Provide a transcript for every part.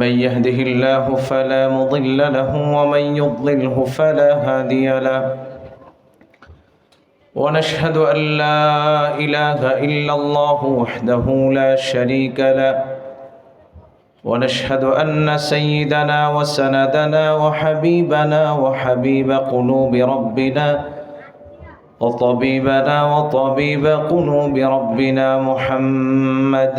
من يهده الله فلا مضل له ومن يضلله فلا هادي له. ونشهد أن لا إله إلا الله وحده لا شريك له. ونشهد أن سيدنا وسندنا وحبيبنا وحبيب قلوب ربنا وطبيبنا وطبيب قلوب ربنا محمد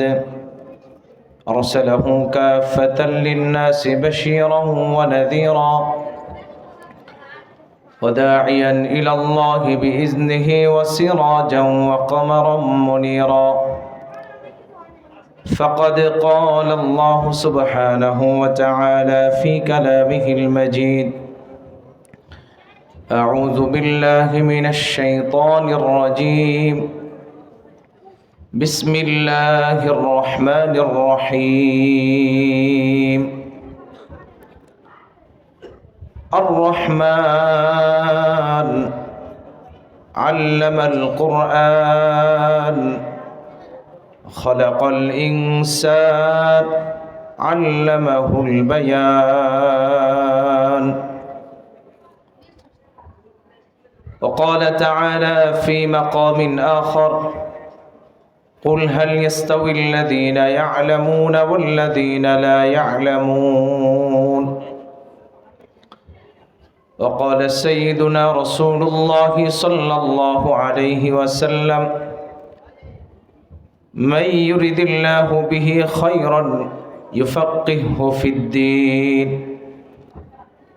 أرسله كافة للناس بشيرا ونذيرا وداعيا إلى الله بإذنه وسراجا وقمرا منيرا. فقد قال الله سبحانه وتعالى في كلامه المجيد أعوذ بالله من الشيطان الرجيم. بسم الله الرحمن الرحيم. الرحمن علم القرآن خلق الإنسان علمه البيان. وقال تعالى في مقام آخر قل هل يستوي الذين يعلمون والذين لا يعلمون؟ وقال سيدنا رسول الله صلى الله عليه وسلم من يرد الله به خيرا يفقهه في الدين.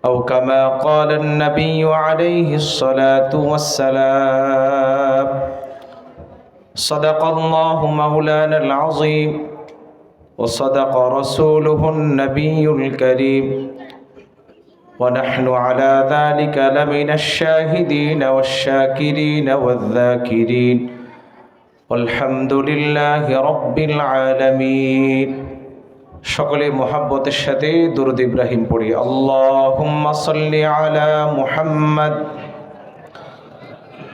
أو كما قال النبي عليه الصلاة والسلام صدق الله مولانا العظيم وصدق رسوله النبي الكريم ونحن على ذلك لمن الشاهدين والشاكرين والذاكرين والحمد لله رب العالمين সকলে মোহাব্বতের সাথে দুরুদ ইব্রাহিম পড়ি আল্লাহুম্মা সাল্লি আলা মুহাম্মদ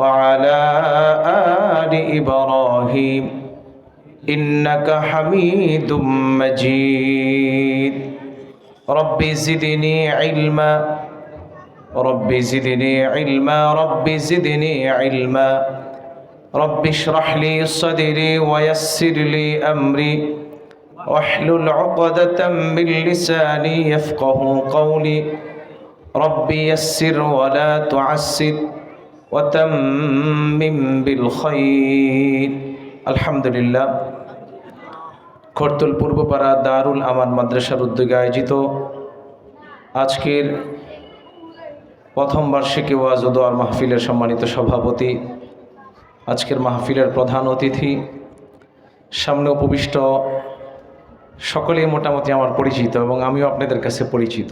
وعلى آل إبراهيم إنك حميد مجيد. رب زدني علما. رب زدني علما. رب زدني علما. رب اشرح لي صدري ويسر لي أمري. واحلل عقدة من لساني يفقه قولي. رب يسر ولا تعسر. وتمم بالخير الحمد لله খরতুল পূর্বপাড়া দারুল আমান মাদ্রাসার উদ্যোগে আয়োজিত আজকের প্রথম বার্ষিকী ওয়াজ ও দোয়ার মাহফিলের সম্মানিত সভাপতি আজকের মাহফিলের প্রধান অতিথি সামনে উপবিষ্ট সকলেই মোটামুটি আমার পরিচিত এবং আমিও আপনাদের কাছে পরিচিত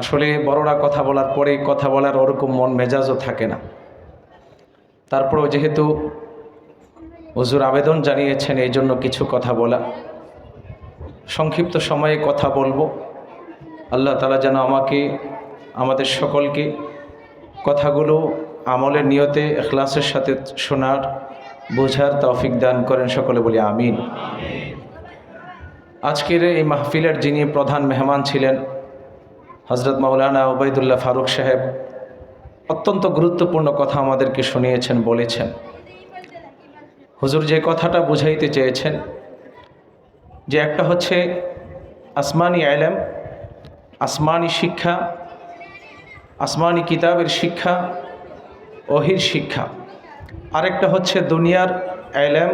আসলে বড়রা কথা বলার পরে কথা বলার ওরকম মন মেজাজও থাকে না। তারপরেও যেহেতু হুজুর আবেদন জানিয়েছেন, এই জন্য কিছু কথা বলা। সংক্ষিপ্ত সময়ে কথা বলব। আল্লাহ তালা যেন আমাকে, আমাদের সকলকে কথাগুলো আমলের নিয়তে, এখলাসের সাথে শোনার, বোঝার তৌফিক দান করেন সকলে বলি আমিন। আজকের এই মাহফিলের যিনি প্রধান মেহমান ছিলেন হজরত মাওলানা ওবায়দুল্লাহ ফারুক সাহেব অত্যন্ত গুরুত্বপূর্ণ কথা আমাদেরকে শুনিয়েছেন, বলেছেন। হুজুর যে কথাটা বুঝাইতে চেয়েছেন, যে একটা হচ্ছে আসমানি আলেম আসমানি শিক্ষা, আসমানি কিতাবের শিক্ষা, অহির শিক্ষা। আরেকটা হচ্ছে দুনিয়ার আলেম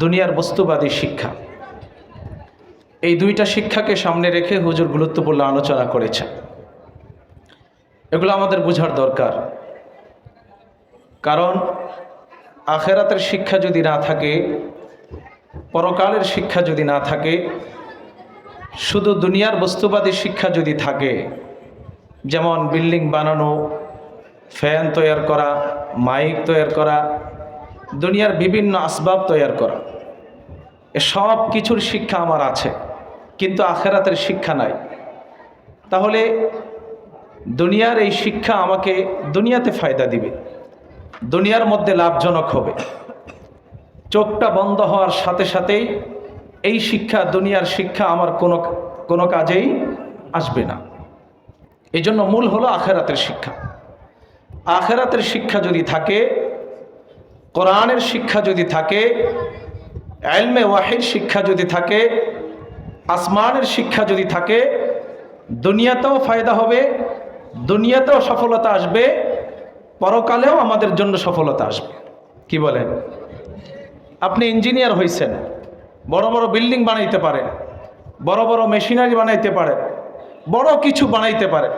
দুনিয়ার বস্তুবাদী শিক্ষা। এই দুইটা শিক্ষাকে সামনে রেখে হুজুর গুরুত্বপূর্ণ আলোচনা করেছে এগুলো আমাদের বোঝার দরকার। কারণ আখেরাতের শিক্ষা যদি না থাকে, পরকালের শিক্ষা যদি না থাকে, শুধু দুনিয়ার বস্তুবাদী শিক্ষা যদি থাকে, যেমন বিল্ডিং বানানো, ফ্যান তৈয়ার করা, মাইক তৈয়ার করা, দুনিয়ার বিভিন্ন আসবাব তৈয়ার করা, এ সব কিছুর শিক্ষা আমার আছে। কিন্তু আখেরাতের শিক্ষা নাই। তাহলে দুনিয়ার এই শিক্ষা আমাকে দুনিয়াতে ফায়দা দিবে, দুনিয়ার মধ্যে লাভজনক হবে। চোখটা বন্ধ হওয়ার সাথে সাথেই এই শিক্ষা, দুনিয়ার শিক্ষা আমার কোনো কোনো কাজেই আসবে না। এই জন্য মূল হলো আখেরাতের শিক্ষা। আখেরাতের শিক্ষা যদি থাকে, কোরআনের শিক্ষা যদি থাকে, এলমে ওয়াহির শিক্ষা যদি থাকে আসমানের শিক্ষা যদি থাকে, দুনিয়াতেও ফায়দা হবে, দুনিয়াতেও সফলতা আসবে, পরকালেও আমাদের জন্য সফলতা আসবে। কি বলেন? আপনি ইঞ্জিনিয়ার হয়েছেন বড় বড় বিল্ডিং বানাইতে পারেন, বড় বড় মেশিনারি বানাইতে পারেন, বড় কিছু বানাইতে পারেন,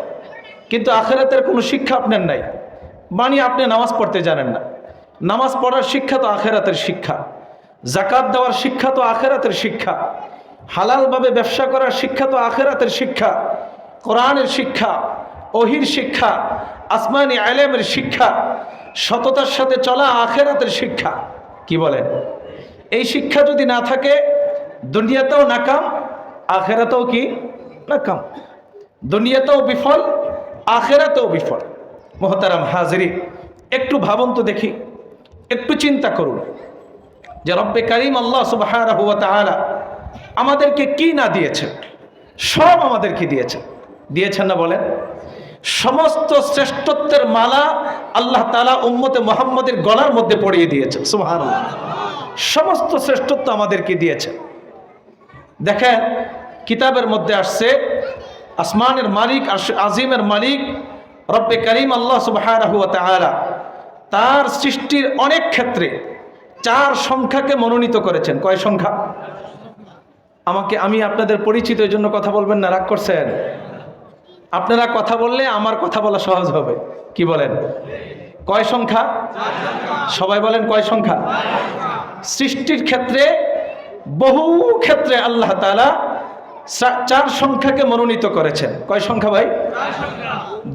কিন্তু আখেরাতের কোনো শিক্ষা আপনার নাই। বানিয়ে আপনি নামাজ পড়তে জানেন না। নামাজ পড়ার শিক্ষা তো আখেরাতের শিক্ষা, জাকাত দেওয়ার শিক্ষা তো আখেরাতের শিক্ষা। হালালভাবে ব্যবসা করার শিক্ষা তো আখেরাতের শিক্ষা, কোরআনের শিক্ষা অহির শিক্ষা, আসমানি আলেমের শিক্ষা, সততার সাথে চলা আখেরাতের শিক্ষা। কি বলেন? এই শিক্ষা যদি না থাকে, দুনিয়াতেও নাকাম, আখেরাতেও কি? নাকাম। দুনিয়াতেও বিফল, আখেরাতেও বিফল। মোহতারাম হাজরি, একটু ভাবুন তো দেখি, একটু চিন্তা করুন যে রব্বে করিম আল্লাহ সুবাহ আমাদেরকে কি না দিয়েছেন সব আমাদেরকে দিয়েছেন দিয়েছেন না বলেন? সমস্ত শ্রেষ্ঠত্বের মালা আল্লাহ তালা উম্মতে মোহাম্মদের গলার মধ্যে পড়িয়ে দিয়েছেন। সুহান সমস্ত শ্রেষ্ঠত্ব আমাদেরকে দিয়েছেন দেখেন, কিতাবের মধ্যে আসছে, আসমানের মালিক আজিমের মালিক, রব্বে করিম আল্লাহ সুবাহ তার সৃষ্টির অনেক ক্ষেত্রে চার সংখ্যাকে মনোনীত করেছেন। কয় সংখ্যা? আমাকে আমি আপনাদের পরিচিত, এই জন্য কথা বলবেন না, রাগ করছেন? আপনারা কথা বললে আমার কথা বলা সহজ হবে। কি বলেন? কয় সংখ্যা? সবাই বলেন কয় সংখ্যা? সৃষ্টির ক্ষেত্রে, বহু ক্ষেত্রে আল্লাহ তালা চার সংখ্যাকে মনোনীত করেছেন। কয় সংখ্যা ভাই?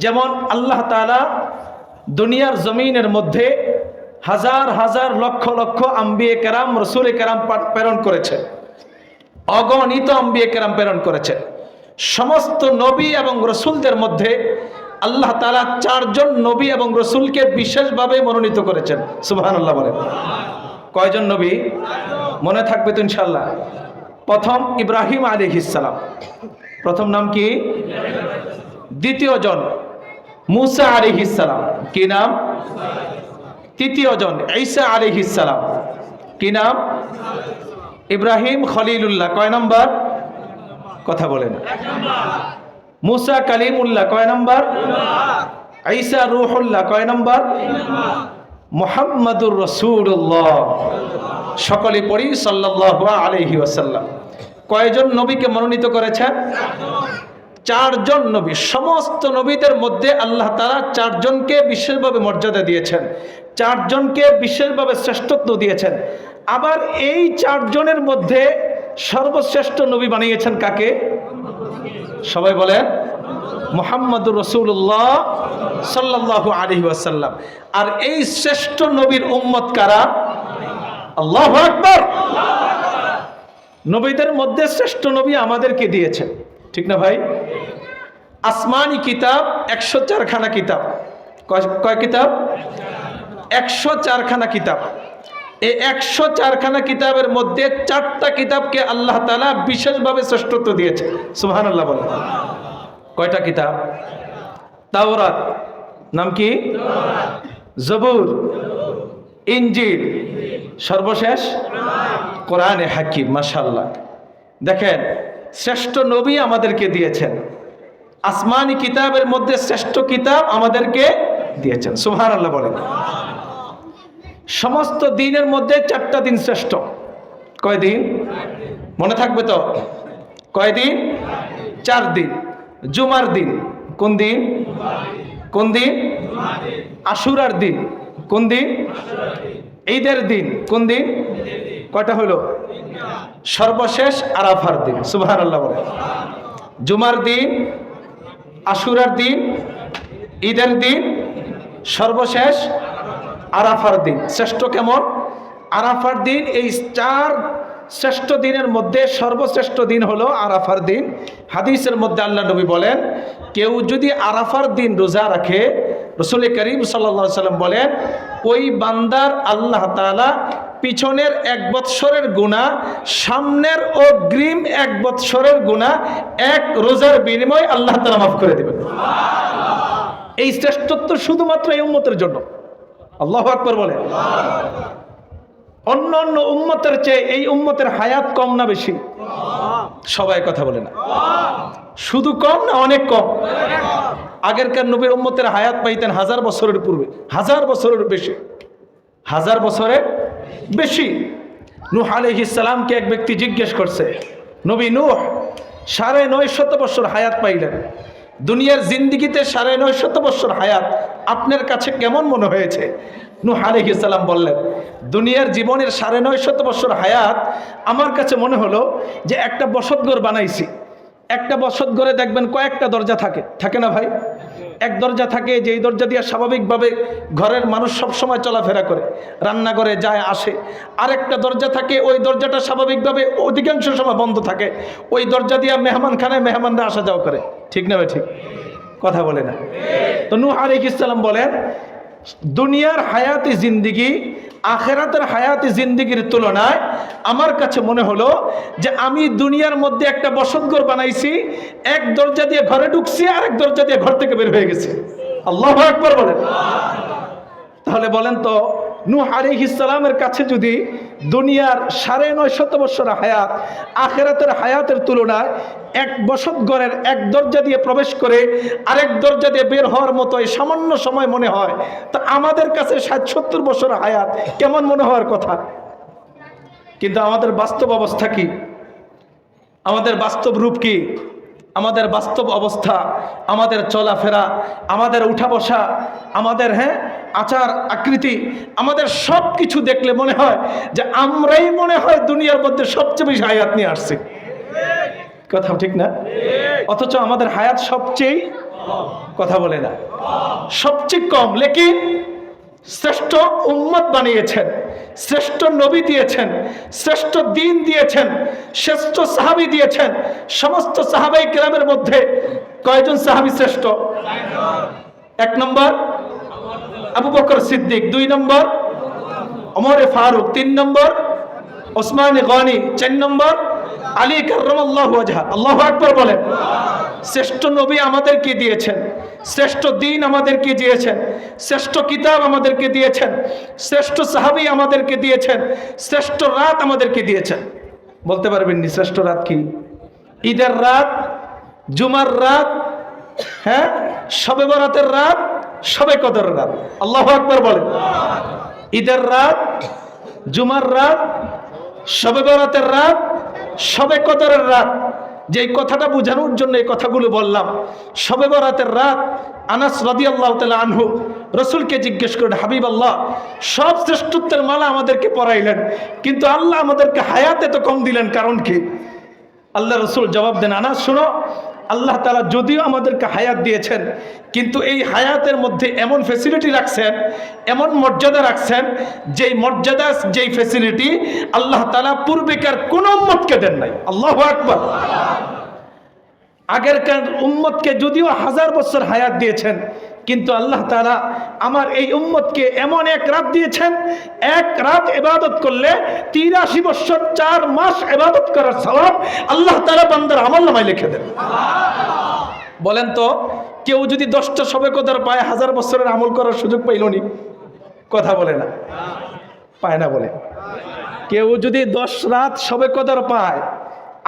যেমন আল্লাহ তালা দুনিয়ার জমিনের মধ্যে হাজার হাজার লক্ষ লক্ষ আম্বিয়ে কেরাম, রসুল কেরাম প্রেরণ করেছে অগণিত আম্বিয়ে কেরাম প্রেরণ করেছে। সমস্ত নবী এবং রসুলদের মধ্যে আল্লাহ তালা চারজন নবী এবং রসুলকে বিশেষভাবে মনোনীত করেছেন। সুবাহান আল্লাহ বলেন। কয়জন নবী? মনে থাকবে তো ইনশাল্লাহ প্রথম ইব্রাহিম আলী ইসালাম প্রথম নাম কি? দ্বিতীয় জন মুসা আলী ইসালাম কি নাম? তৃতীয় জন ঈসা আলী ইসালাম কি নাম? ইব্রাহিম খলিলুল্লাহ, কয় নম্বর? কথা বলেন। মুসা কালিমুল্লাহ, কয় নম্বর? ঈসা রুহুল্লাহ, কয় নম্বর? মোহাম্মদুর রসুল্লাহ সকলে পড়ি সাল্লাহ আলহি ওয়াসাল্লাম। কয়জন নবীকে মনোনীত করেছেন? চারজন নবী। সমস্ত নবীদের মধ্যে আল্লাহ তারা চারজনকে বিশেষভাবে মর্যাদা দিয়েছেন। চারজনকে বিশেষভাবে শ্রেষ্ঠত্ব দিয়েছেন। আবার এই চারজনের মধ্যে সর্বশ্রেষ্ঠ নবী বানিয়েছেন কাকে? সবাই বলেন, মোহাম্মদুর রসুল্লাহ সাল্লাহ আলহি ওয়াসাল্লাম। আর এই শ্রেষ্ঠ নবীর উম্মত কারা? আল্লাহ আকবর। নবীদের মধ্যে শ্রেষ্ঠ নবী আমাদেরকে দিয়েছেন। ঠিক না ভাই? আসমানি কিতাব, একশো চারখানা কিতাব। কয় কিতাব? একশো চারখানা কিতাব। এই একশো চারখানা কিতাবের মধ্যে চারটা কিতাবকে আল্লাহ তালা বিশেষভাবে শ্রেষ্ঠত্ব দিয়েছে। সুহান আল্লাহ বলে কয়টা কিতাব? তাওরাত। নাম কি? জবুর। ইঞ্জিল সর্বশেষ? কোরআনে হাকিম মাশাল্লাহ দেখেন, শ্রেষ্ঠ নবী আমাদেরকে দিয়েছেন। আসমানি কিতাবের মধ্যে শ্রেষ্ঠ কিতাব আমাদেরকে দিয়েছেন। সুহান আল্লাহ বলেন। সমস্ত দিনের মধ্যে চারটা দিন শ্রেষ্ঠ। কয়দিন? মনে থাকবে তো? কয়দিন? চার দিন। জুমার দিন, কোন দিন? কোন দিন? আশুরার দিন, কোন দিন? ঈদের দিন, কোন দিন? কয়টা হলো? সর্বশেষ আরাফার দিন সুবাহান আল্লাহ বলে। জুমার দিন, আশুরার দিন, ঈদের দিন, সর্বশেষ আরাফার দিন। শ্রেষ্ঠ কেমন? আরাফার দিন, এই চার শ্রেষ্ঠ দিনের মধ্যে সর্বশ্রেষ্ঠ দিন হলো আরাফার দিন। হাদিসের মধ্যে আল্লাহ নবী বলেন, কেউ যদি আরাফার দিন রোজা রাখে, রসুল করিম সাল্লা সাল্লাম বলেন, ওই বান্দার আল্লাহ তালা পিছনের এক বৎসরের গুণা সামনের অগ্রিম এক বৎসরের গুণা এক রোজার বিনিময় আল্লাহ তালা মাফ করে দেবেন। এই শ্রেষ্ঠত্ব শুধুমাত্র এই উম্মতের জন্য। আল্লাহ আকবর বলে। অন্য অন্য উম্মতের চেয়ে এই উম্মতের হায়াত কম না বেশি? সবাই কথা বলে না। শুধু কম না, অনেক কম। আগেরকার নবীর উম্মতের হায়াত পাইতেন হাজার বছরের পূর্বে। হাজার বছরের বেশি। হাজার বছরের বেশি। নূহ আলহিসামকে এক ব্যক্তি জিজ্ঞেস করছে, নবী নূহ, সাড়ে নয় শত বছর হায়াত পাইলেন। দুনিয়ার জিন্দিগিতে সাড়ে নয় শত বছর হায়াত আপনার কাছে কেমন মনে হয়েছে? নূহ আলহিসাল্লাম বললেন, দুনিয়ার জীবনের সাড়ে নয় শত বছর হায়াত, আমার কাছে মনে হলো যে একটা বসতঘর বানাইছি। একটা বসত ঘরে দেখবেন কয়েকটা দরজা থাকে। থাকে না ভাই? এক দরজা থাকে, যেই দরজা দিয়ে স্বাভাবিকভাবে ঘরের মানুষ সব সময় চলাফেরা করে। রান্নাঘরে যায়, আসে। আরেকটা দরজা থাকে, ওই দরজাটা স্বাভাবিকভাবে অধিকাংশ সময় বন্ধ থাকে। ওই দরজা দিয়ে মেহমানখানায় মেহমানরা আসা যাওয়া করে। ঠিক না ভাই? ঠিক। কথা বলে না। তো নূহ আলিক ইসলাম বলেন, দুনিয়ার হায়াতি জিন্দিগি আখেরাতের হায়াতি জিন্দিগির তুলনায় আমার কাছে মনে হলো যে আমি দুনিয়ার মধ্যে একটা বসতঘর বানাইছি, এক দরজা দিয়ে ঘরে ঢুকছি আর এক দরজা দিয়ে ঘর থেকে বের হয়ে গেছি। আল্লাহ একবার বলেন। তাহলে বলেন তো নূহ আলাইহিস সালামের কাছে যদি দুনিয়ার সাড়ে নয় শত বছর হায়াত, আখেরাতের হায়াতের তুলনায় এক বসত ঘরের এক দরজা দিয়ে প্রবেশ করে আরেক দরজা দিয়ে বের হওয়ার মতো এই সামান্য সময় মনে হয়। তা আমাদের কাছে ষাট সত্তর বছর হায়াত, কেমন মনে হওয়ার কথা? কিন্তু আমাদের বাস্তব অবস্থা কি? আমাদের বাস্তব রূপ কি? আমাদের বাস্তব অবস্থা, আমাদের চলাফেরা, আমাদের উঠা বসা আমাদের হ্যাঁ আচার, আকৃতি, আমাদের সব কিছু দেখলে মনে হয় যে আমরাই মনে হয় দুনিয়ার মধ্যে সবচেয়ে বেশি হায়াত নিয়ে আসছি। কথা ঠিক না? অথচ আমাদের হায়াত সবচেয়ে, কথা বলে না। সবচেয়ে কম, লেকিন শ্রেষ্ঠ উম্মত বানিয়েছেন, শ্রেষ্ঠ নবী দিয়েছেন, শ্রেষ্ঠ দিন দিয়েছেন, শ্রেষ্ঠ সাহাবি দিয়েছেন, সমস্ত সাহাবাই গ্রামের মধ্যে কয়জন সাহাবি শ্রেষ্ঠ? এক নম্বর আবু বকর সিদ্দিক, দুই নম্বর অমরে ফারুক, তিন নম্বর ওসমান গনি, চার নম্বর আলী কার্লাহ আল্লাহ আকবর বলেন। শ্রেষ্ঠ নবী আমাদেরকে দিয়েছেন। শ্রেষ্ঠ দিন আমাদেরকে দিয়েছেন। শ্রেষ্ঠ কিতাব আমাদেরকে দিয়েছেন। শ্রেষ্ঠ সাহাবি আমাদেরকে দিয়েছেন। শ্রেষ্ঠ রাত আমাদেরকে দিয়েছেন। বলতে পারবেন নি, শ্রেষ্ঠ রাত কি? ঈদের রাত, জুমার রাত হ্যাঁ? সবে বরাতের রাত সবে কদর রাত। আল্লাহ আকবর বলেন। ঈদের রাত, জুমার রাত সবে বরাতের রাত সবে কদরের রাত। যে কথাটা বোঝানোর জন্য এই কথাগুলো বললাম, সবে বরাতের রাত আনাস রদি আল্লাহ তালা আনহু রসুলকে জিজ্ঞেস করেন হাবিব আল্লাহ সব শ্রেষ্ঠত্বের মালা আমাদেরকে পড়াইলেন কিন্তু আল্লাহ আমাদেরকে হায়াতে তো কম দিলেন, কারণ কি? আল্লাহ রসুল জবাব দেন, আনাস, শুনো আল্লাহ তালা যদিও আমাদেরকে হায়াত দিয়েছেন, কিন্তু এই হায়াতের মধ্যে এমন ফেসিলিটি রাখছেন, এমন মর্যাদা রাখছেন, যেই মর্যাদা, যেই ফেসিলিটি আল্লাহ তালা পূর্বেকার কোন উম্মতকে দেন নাই। আল্লাহ আকবর। আগেরকার উম্মতকে যদিও হাজার বছর হায়াত দিয়েছেন কিন্তু আল্লাহ তালা আমার এই উম্মতকে এমন এক রাত দিয়েছেন, এক রাত এবাদত করলে তিরাশি বছর, চার মাস এবাদত করার স্বভাব আল্লাহ তালা বান্দার আমল নামায় লিখে দেন। বলেন তো, কেউ যদি দশটা সবে কদার পায় হাজার বছরের আমল করার সুযোগ পাইল নি? কথা বলে না। পায় না বলে। কেউ যদি দশ রাত সবে কদার পায়,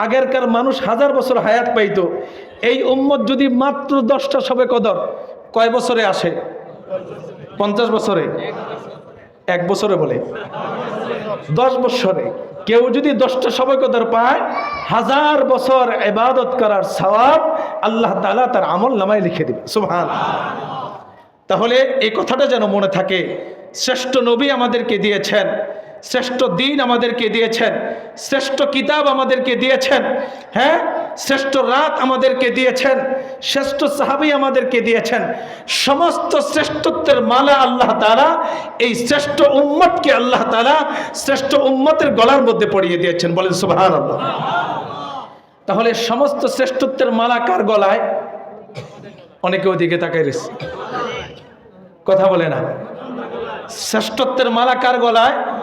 আগেরকার মানুষ হাজার বছর হায়াত পাইতো, এই উম্মত যদি মাত্র দশটা সবে কদর কয় বছরে আসে? পঞ্চাশ বছরে? এক বছরে বলে। দশ বছরে। কেউ যদি দশটা সবে কদর পায়, হাজার বছর এবাদত করার সওয়াব আল্লাহ তালা তার আমল নামায় লিখে দেবে। সুহান তাহলে এই কথাটা যেন মনে থাকে। শ্রেষ্ঠ নবী আমাদেরকে দিয়েছেন। শ্রেষ্ঠ দিন আমাদেরকে দিয়েছেন। শ্রেষ্ঠ কিতাব আমাদেরকে দিয়েছেন। হ্যাঁ? শ্রেষ্ঠ রাত আমাদেরকে দিয়েছেন। শ্রেষ্ঠ সাহাবি আমাদেরকে দিয়েছেন। সমস্ত শ্রেষ্ঠত্বের মালা আল্লাহ তালা এই শ্রেষ্ঠ উম্মতকে আল্লাহ তালা শ্রেষ্ঠ উম্মতের গলার মধ্যে পড়িয়ে দিয়েছেন। বলেন সুবাহান আল্লাহ তাহলে সমস্ত শ্রেষ্ঠত্বের মালা কার গলায়? অনেকে ওদিকে তাকাই রয়েছে। কথা বলে না। শ্রেষ্ঠত্বের মালা কার গলায়?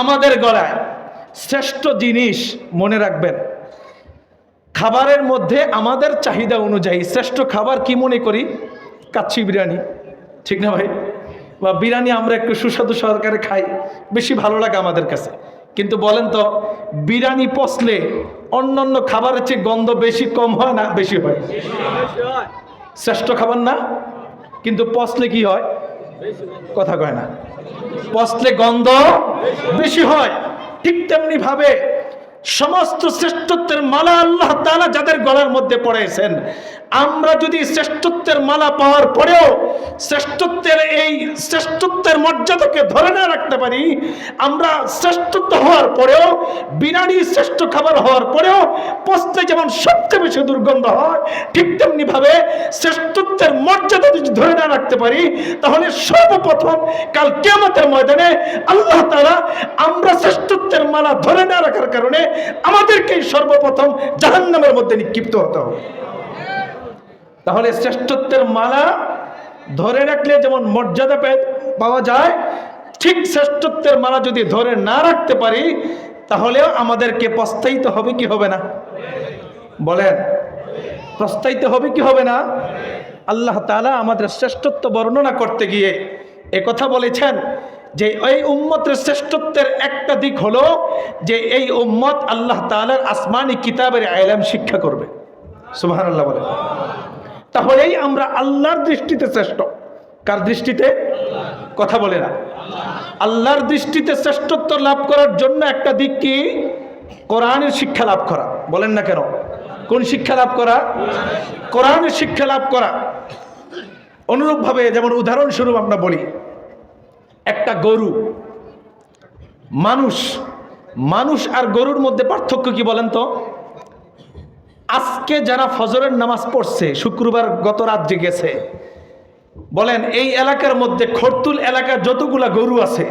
আমাদের গলায় শ্রেষ্ঠ জিনিস মনে রাখবেন। খাবারের মধ্যে আমাদের চাহিদা অনুযায়ী শ্রেষ্ঠ খাবার কি মনে করি? কাচ্ছি বিরিয়ানি। ঠিক না ভাই? বা বিরিয়ানি আমরা একটু সুস্বাদু সহকারে খাই বেশি ভালো লাগে আমাদের কাছে। কিন্তু বলেন তো বিরিয়ানি পচলে অন্য অন্য খাবারের চেয়ে গন্ধ বেশি কম হয় না? বেশি হয়। শ্রেষ্ঠ খাবার না? কিন্তু পচলে কি হয়? কথা কয় না। পচলে গন্ধ বেশি হয় ঠিক তেমনি ভাবে সমস্ত শ্রেষ্ঠত্বের মালা আল্লাহ তাআলা যাদের গলার মধ্যে পড়েছেন, আমরা যদি শ্রেষ্ঠত্বের মালা পাওয়ার পরেও শ্রেষ্ঠত্বের এই শ্রেষ্ঠত্বের মর্যাদাকে ধরে না রাখতে পারি, আমরা শ্রেষ্ঠত্ব হওয়ার পরেও বিরানি শ্রেষ্ঠ খাবার হওয়ার পরেও পচতে যেমন সবচেয়ে বেশি দুর্গন্ধ হয়, ঠিক তেমনি ভাবে শ্রেষ্ঠত্বের মর্যাদা যদি ধরে না রাখতে পারি, তাহলে সর্বপ্রথম কাল কেমতের ময়দানে আল্লাহ তালা আমরা শ্রেষ্ঠত্বের মালা ধরে না রাখার কারণে আমাদেরকেই সর্বপ্রথম জাহান্নামের মধ্যে নিক্ষিপ্ত হতে হবে। তাহলে শ্রেষ্ঠত্বের মালা ধরে রাখলে যেমন মর্যাদা পাওয়া যায়, ঠিক শ্রেষ্ঠত্বের মালা যদি ধরে না রাখতে পারি, তাহলেও আমাদেরকে পস্তাইতে হবে কি হবে না? বলেন প্রস্তাইতে হবে কি হবে না? আল্লাহ তাআলা আমাদের শ্রেষ্ঠত্ব বর্ণনা করতে গিয়ে কথা বলেছেন যে এই উম্মতের শ্রেষ্ঠত্বের একটা দিক হলো যে এই উম্মত আল্লাহ তাআলার আসমানি কিতাবের আইলাম শিক্ষা করবে। সুবহানাল্লাহ বলে। তাহলেই আমরা আল্লাহর দৃষ্টিতে শ্রেষ্ঠ। কার দৃষ্টিতে? কথা বলে না। আল্লাহর দৃষ্টিতে শ্রেষ্ঠত্ব লাভ করার জন্য একটা দিক কি? কোরআনের শিক্ষা লাভ করা। বলেন না কেন? কোন শিক্ষা লাভ করা? কোরআনের শিক্ষা লাভ করা। অনুরূপভাবে যেমন উদাহরণস্বরূপ আমরা বলি একটা গরু। মানুষ মানুষ আর গরুর মধ্যে পার্থক্য কি বলেন তো? আজকে যারা ফজরের নামাজ পড়ছে, শুক্রবার গত রাত গেছে বলেন এই এলাকার মধ্যে খরতুল এলাকার যতগুলা গরু আছে,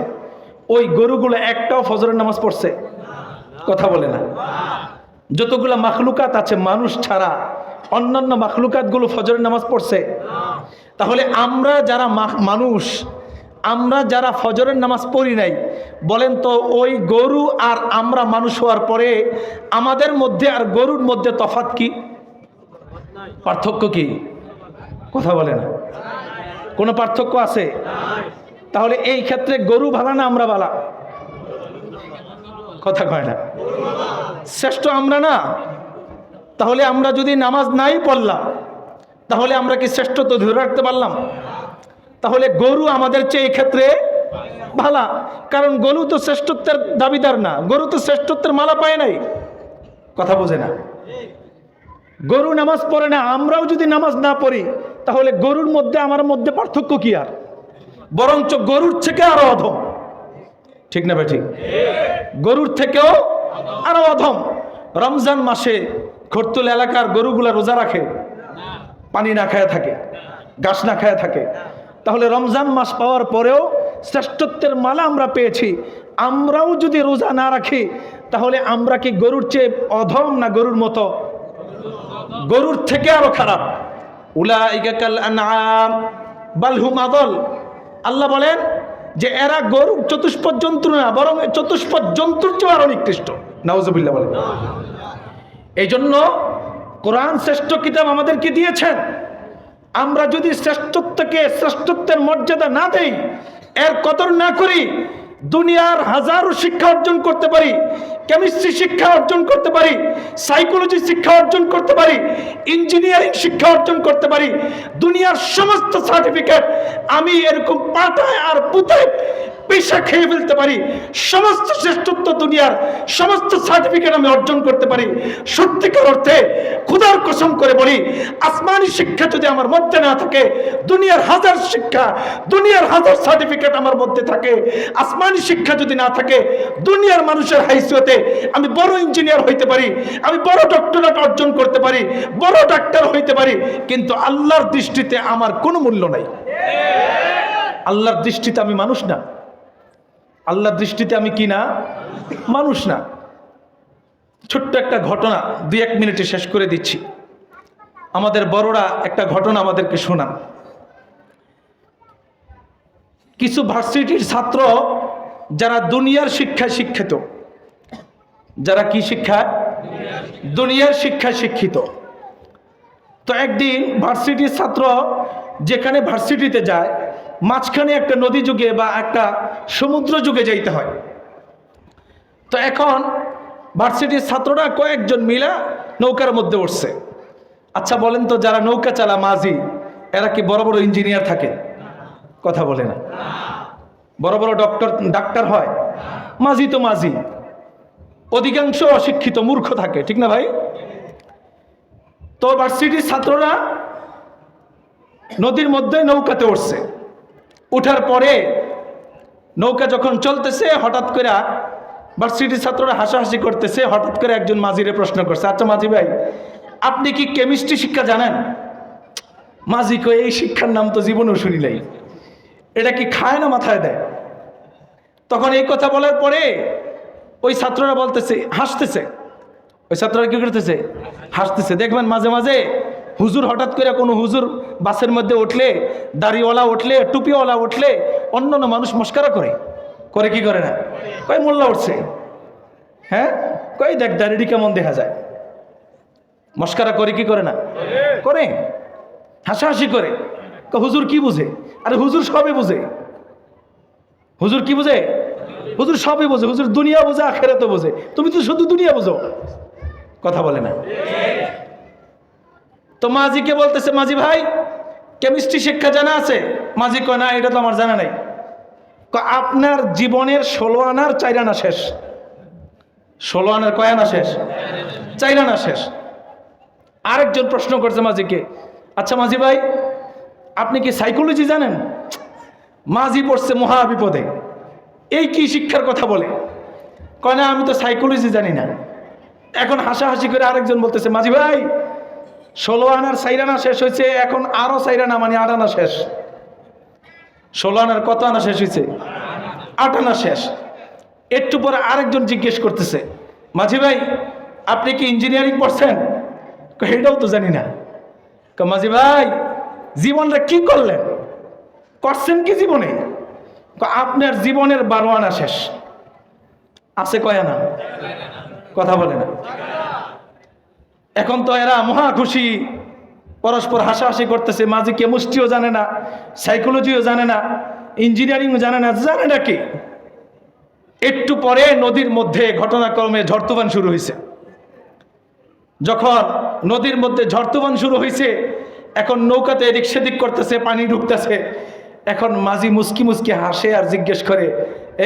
ওই গরুগুলো একটাও ফজরের নামাজ পড়ছে? কথা বলে না। যতগুলা মাখলুকাত আছে, মানুষ ছাড়া অন্যান্য মাখলুকাতগুলো ফজরের নামাজ পড়ছে? তাহলে আমরা যারা মানুষ আমরা যারা ফজরের নামাজ পড়ি নাই, বলেন তো ওই গরু আর আমরা মানুষ হওয়ার পরে আমাদের মধ্যে আর গরুর মধ্যে তফাত কি? পার্থক্য কি? কথা বলে না। কোনো পার্থক্য আছে? তাহলে এই ক্ষেত্রে গরু ভালা না আমরা ভালা? কথা কয় না। শ্রেষ্ঠ আমরা না? তাহলে আমরা যদি নামাজ নাই পড়লাম, তাহলে আমরা কি শ্রেষ্ঠত্ব ধরে রাখতে পারলাম? তাহলে গরু আমাদের চেয়ে ক্ষেত্রে ভালা। কারণ গরু তো শ্রেষ্ঠত্বের দাবিদার না। গরু তো শ্রেষ্ঠত্বের মালা পায় নাই। কথা বোঝে না। গরু নামাজ পড়ে না, আমরাও যদি নামাজ না পড়ি, তাহলে গরুর মধ্যে আমার মধ্যে পার্থক্য কি আর? বরঞ্চ গরুর থেকে আরও অধম। ঠিক না ভাই ঠিক? গরুর থেকেও আরও অধম। রমজান মাসে খরতুল এলাকার গরুগুলা রোজা রাখে, পানি না খায় থাকে, ঘাস না খায় থাকে। তাহলে রমজান মাস পাওয়ার পরেও শ্রেষ্ঠত্বের মালা আমরা পেয়েছি। আমরাও যদি রোজা না রাখি, তাহলে আমরা কি গরুর চেয়ে অধম না গরুর মতো? গরুর থেকে আরও খারাপ। উলাইকাল আনআম, বাল আদল। আল্লাহ বলেন যে এরা গরু চতুষ্পদ জন্তু না, বরং চতুষ্পদ জন্তুর চেয়ে আরও নিকৃষ্ট। নাউজুবিল্লাহ বলেন। এই জন্য কোরআন শ্রেষ্ঠ কিতাব আমাদেরকে দিয়েছেন। আমরা যদি শ্রেষ্ঠত্বকে শ্রেষ্ঠত্বের মর্যাদা না দেই, এর কদর না করি, দুনিয়ার হাজারো শিক্ষা অর্জন করতে পারি, কেমিস্ট্রি শিক্ষা অর্জন করতে পারি, সাইকোলজি শিক্ষা অর্জন করতে পারি, ইঞ্জিনিয়ারিং শিক্ষা অর্জন করতে পারি, দুনিয়ার সমস্ত সার্টিফিকেট আমি এরকম পাতায় আর পুতায় পেশা খেয়ে ফেলতে পারি, সমস্ত শ্রেষ্ঠত্ব দুনিয়ার সমস্ত সার্টিফিকেট আমি অর্জন করতে পারি। সত্যিকার অর্থে খুদার কসম করে বলি, আসমানি শিক্ষা যদি আমার মধ্যে না থাকে, দুনিয়ার হাজার শিক্ষা, দুনিয়ার হাজার সার্টিফিকেট আমার মধ্যে থাকে, আসমানি শিক্ষা যদি না থাকে, দুনিয়ার মানুষের হাইসিয়তে আমি বড় ইঞ্জিনিয়ার হইতে পারি, আমি বড় ডক্টরেট অর্জন করতে পারি, বড় ডাক্তার হইতে পারি, কিন্তু আল্লাহর দৃষ্টিতে আমার কোনো মূল্য নাই। আল্লাহর দৃষ্টিতে আমি মানুষ না। আল্লাহর দৃষ্টিতে আমি কি না? মানুষ না। ছোট্ট একটা ঘটনা দুই এক মিনিটে শেষ করে দিচ্ছি। আমাদের বড়রা একটা ঘটনা আমাদেরকে শোনান। কিছু ভার্সিটির ছাত্র যারা দুনিয়ার শিক্ষায় শিক্ষিত, যারা কি শিক্ষা দুনিয়ার শিক্ষায় শিক্ষিত। তো একদিন ভার্সিটির ছাত্র যেখানে ভার্সিটিতে যায় মাঝখানে একটা নদী যুগে বা একটা সমুদ্র যুগে যাইতে হয়। তো এখন ভার্সিটির ছাত্ররা কয়েকজন মিলা নৌকার মধ্যে উঠছে। আচ্ছা বলেন তো যারা নৌকা চালা মাঝি, এরা কি বড় বড় ইঞ্জিনিয়ার থাকে? কথা বলে না। বড় বড় ডক্টর, ডাক্তার হয়। মাঝি তো মাঝি। অধিকাংশ অশিক্ষিত মূর্খ থাকে, ঠিক না ভাই? তো ভার্সিটির ছাত্ররা নদীর মধ্যে নৌকাতে উঠছে। উঠার পরে নৌকা যখন চলতেছে, হঠাৎ করে ভার্সিটির ছাত্ররা হাসাহাসি করতেছে, হঠাৎ করে একজন মাঝিরে প্রশ্ন করছে আচ্ছা মাঝি ভাই, আপনি কি কেমিস্ট্রি শিক্ষা জানেন? মাঝি কই এই শিক্ষার নাম তো জীবনেও শুনি নাই। এটা কি খায় না মাথায় দেয়? তখন এই কথা বলার পরে ওই ছাত্ররা বলতেছে, হাসতেছে। ওই ছাত্ররা কি করতেছে? হাসতেছে। দেখবেন মাঝে মাঝে হুজুর হঠাৎ করে কোনো হুজুর বাসের মধ্যে উঠলে দাড়িওয়ালা উঠলে টুপিওয়ালা উঠলে অন্য অন্য মানুষ মস্কারা করে। করে কি করে না? কয় মোল্লা উঠছে। হ্যাঁ? কই দেখ দাড়িটি কেমন দেখা যায়। মস্কারা করে কি করে না? করে। হাসাহাসি করে। কয়, হুজুর কি বুঝে? আরে হুজুর সবই বুঝে। হুজুর কি বুঝে? হুজুর সবই বোঝে। হুজুর দুনিয়া বোঝে আখেরা তো বোঝে। তুমি তো শুধু দুনিয়া বোঝো। কথা বলে না। তো মাঝিকে বলতেছে, মাঝি ভাই কেমিস্ট্রি শিক্ষা জানা আছে? মাঝি কয়, না, এটা তো আমার জানা নাই। আপনার জীবনের ষোলো আনার চার আনা শেষ। ষোলো আনার কয় আনা শেষ? চার আনা শেষ। আরেকজন প্রশ্ন করছে মাঝিকে আচ্ছা মাঝি ভাই, আপনি কি সাইকোলজি জানেন? মাঝি পড়ছে মহা বিপদে। এই কি শিক্ষার কথা বলে? কয়, না, আমি তো সাইকোলজি জানি না। এখন হাসাহাসি করে আরেকজন বলতেছে, মাঝি ভাই ষোলো আনার সাইরানা শেষ হয়েছে, এখন আরও সাইরানা মানে আট আনা শেষ। ষোলো আনার কত আনা শেষ হয়েছে? আট আনা শেষ। একটু পরে আরেকজন জিজ্ঞেস করতেছে, মাঝি ভাই, আপনি কি ইঞ্জিনিয়ারিং পড়ছেন? এটাও তো জানি না। মাঝি ভাই, জীবনটা কি করলেন? করছেন কি জীবনে? আপনার জীবনের বারো আনা শেষ। আছে কয় আনা? কথা বলে না। এখন তো এরা মহা খুশি। পরস্পর হাসাহাসি করতেছে, মাঝে কেমিস্ট্রিও জানে না সাইকোলজিও জানে না ইঞ্জিনিয়ারিংও জানে না জানে না কি? একটু পরে নদীর মধ্যে ঘটনাক্রমে ঝড় তুফান শুরু হয়েছে যখন নদীর মধ্যে ঝড় তুফান শুরু হয়েছে এখন নৌকাতে এদিক সেদিক করতেছে, পানি ঢুকতেছে, এখন মাঝি মুসকি মুসকি হাসে আর জিজ্ঞেস করে,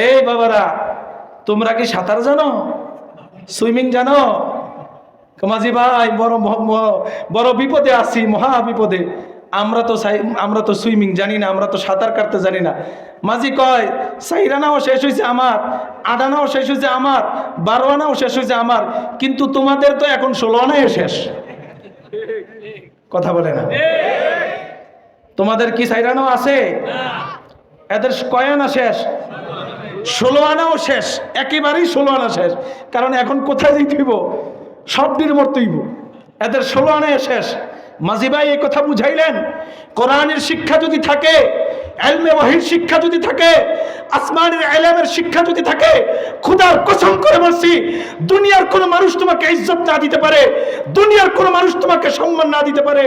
এই বাবারা, তোমরা কি সাঁতার জানো? সুইমিং জানো? মাঝি ভাই, বড় বড় বিপদে আছি, মহা বিপদে। আমরা তো আমরা তো সুইমিং জানি না, আমরা তো সাঁতার কাটতে জানি না। মাঝি কয়, সাইরানাও শেষ হয়েছে আমার আডানাও শেষ হয়েছে আমার বারো আনাও শেষ হয়েছে আমার, কিন্তু তোমাদের তো এখন ষোলো আনাই শেষ। কথা বলে না। তোমাদের কি সাইরানাও আছে? এদের কয় আনা শেষ? ষোলো আনাও শেষ, একেবারেই ষোলো আনা শেষ। কারণ এখন কোথায় যেতেইব সব নির্মর্তইব এদের ষোলো আনায় শেষ। মাঝিবাই এই কথা বুঝাইলেন কোরআনের শিক্ষা যদি থাকে এলমে ওয়াহির শিক্ষা যদি থাকে, আসমানের এলামের শিক্ষা যদি থাকে, খুদার কসম করে বলছি, দুনিয়ার কোনো মানুষ তোমাকে ইজ্জত না দিতে পারে, দুনিয়ার কোনো মানুষ তোমাকে সম্মান না দিতে পারে,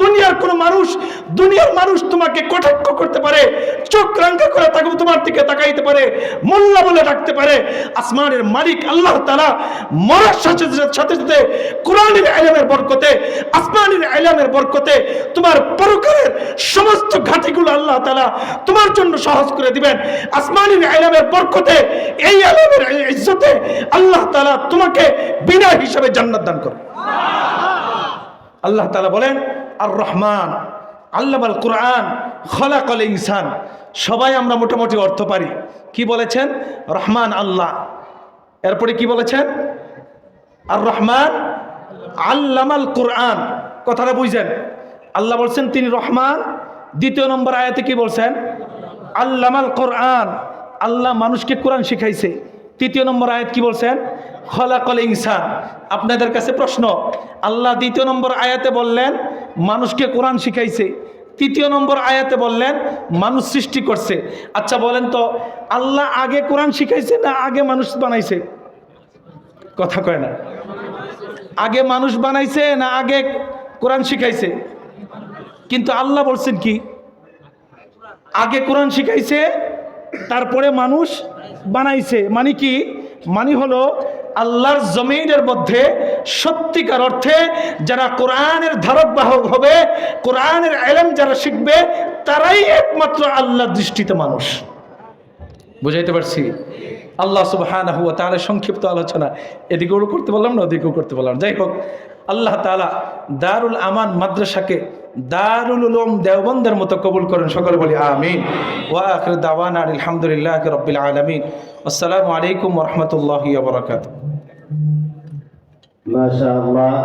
দুনিয়ার কোনো মানুষ, দুনিয়ার মানুষ তোমাকে কটাক্ষ করতে পারে, চোখ রাঙ্গা করে তাকে তোমার দিকে তাকাইতে পারে, মোল্লা বলে ডাকতে পারে। আসমানের মালিক আল্লাহ মরার সাথে সাথে সাথে কোরআনের আইলামের বরকতে, আসমানের আইলামের বরকতে তোমার পরকালের সমস্ত ঘাটিগুলো আল্লাহ তালা তোমার জন্য সহজ করে দিবেন। আসমানি আলামের বরকতে এই আলামের ইজ্জতে আল্লাহ তালা তোমাকে বিনা হিসাবে জান্নাত দান করবে। আল্লাহ তালা বলেন আর রহমান আল্লাহ আল কোরআন, খলাকল ইনসান। সবাই আমরা মোটামুটি অর্থ পারি। কি বলেছেন? রহমান আল্লাহ। এরপরে কি বলেছেন? আর রহমান আল্লামাল কোরআন। কথাটা বুঝছেন আল্লাহ বলছেন, তিনি রহমান দ্বিতীয় নম্বর আয়াতে কি বলছেন? আল্লামাল কোরআন, আল্লাহ মানুষকে কোরআন শিখাইছে। তৃতীয় নম্বর আয়াত কি বলছেন? খলাকল ইনসান। আপনাদের কাছে প্রশ্ন, আল্লাহ দ্বিতীয় নম্বর আয়াতে বললেন, মানুষকে কোরআন শিখাইছে। তৃতীয় নম্বর আয়াতে বললেন, মানুষ সৃষ্টি করছে। আচ্ছা বলেন তো, আল্লাহ আগে কোরআন শিখাইছে না আগে মানুষ বানাইছে? কথা কয় না। আগে মানুষ বানাইছে না আগে কোরআন শিখাইছে? কিন্তু আল্লাহ বলছেন কি? আগে কোরআন শিখাইছে, তারপরে মানুষ বানাইছে। মানে কি? মানে হলো আল্লাহর জমিনের মধ্যে সত্যিকার অর্থে যারা কোরআনের ধারক বাহক হবে, কোরআনের এলেম যারা শিখবে, তারাই একমাত্র আল্লাহর দৃষ্টিতে মানুষ। বুঝাইতে পারছি? আল্লাহ সুবহানাহু ওয়া তাআলা সংক্ষিপ্ত আলোচনা। এদিকেও করতে বললাম না, ওদিকেও করতে বললাম। যাই হোক, আল্লাহ তাআলা দারুল আমান মাদ্রাসাকে দারুল উলুম দেওবন্দের মতো কবুল করেন, সকলে বলি আমিন। ওয়া আখির দাওয়ানা আলহামদুলিল্লাহ রব্বিল আলামিন। আসসালামু আলাইকুম রাহমাতুল্লাহি মাশাআল্লাহ